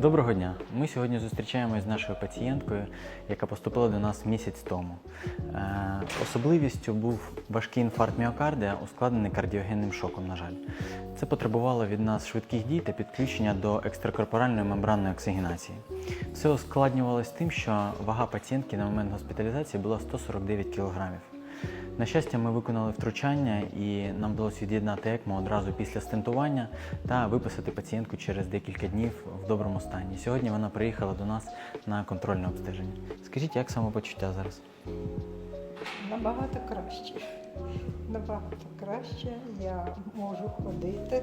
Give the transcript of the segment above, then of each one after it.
Доброго дня. Ми сьогодні зустрічаємось з нашою пацієнткою, яка поступила до нас місяць тому. Е, особливістю був важкий інфаркт міокарда, ускладнений кардіогенним шоком, на жаль. Це потребувало від нас швидких дій та підключення до екстракорпоральної мембранної оксигенації. Все ускладнювалось тим, що вага пацієнтки на момент госпіталізації була 149 кг. На щастя, ми виконали втручання і нам вдалося від'єднати ЕКМО одразу після стентування та виписати пацієнтку через декілька днів в доброму стані. Сьогодні вона приїхала до нас на контрольне обстеження. Скажіть, як самопочуття зараз? Набагато краще. Набагато краще. Я можу ходити.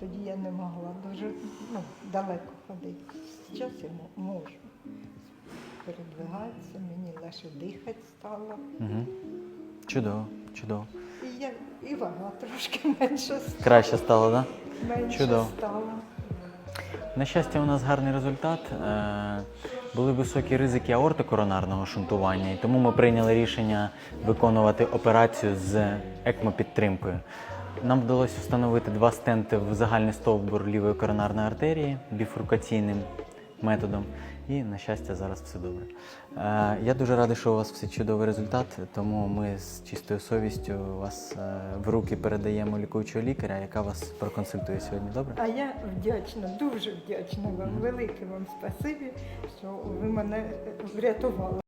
Тоді я не могла дуже ну, далеко ходити. Зараз я можу. Передвигатися, мені легше дихати стало. Угу. Чудово, чудово. І, я, і вага трошки менше стала. Краще стало, так? Да? Менше чудово. стала. На щастя, у нас гарний результат. Е, Були високі ризики аортокоронарного шунтування, і тому ми прийняли рішення виконувати операцію з екмопідтримкою. Нам вдалося встановити два стенти в загальний стовбур лівої коронарної артерії біфуркаційним методом. І, на щастя, зараз все добре. Е, Я дуже радий, що у вас все чудовий результат, тому ми з чистою совістю вас е, в руки передаємо лікуючого лікаря, яка вас проконсультує сьогодні. Добре? А я вдячна, дуже вдячна вам. Велике вам спасибі, що ви мене врятували.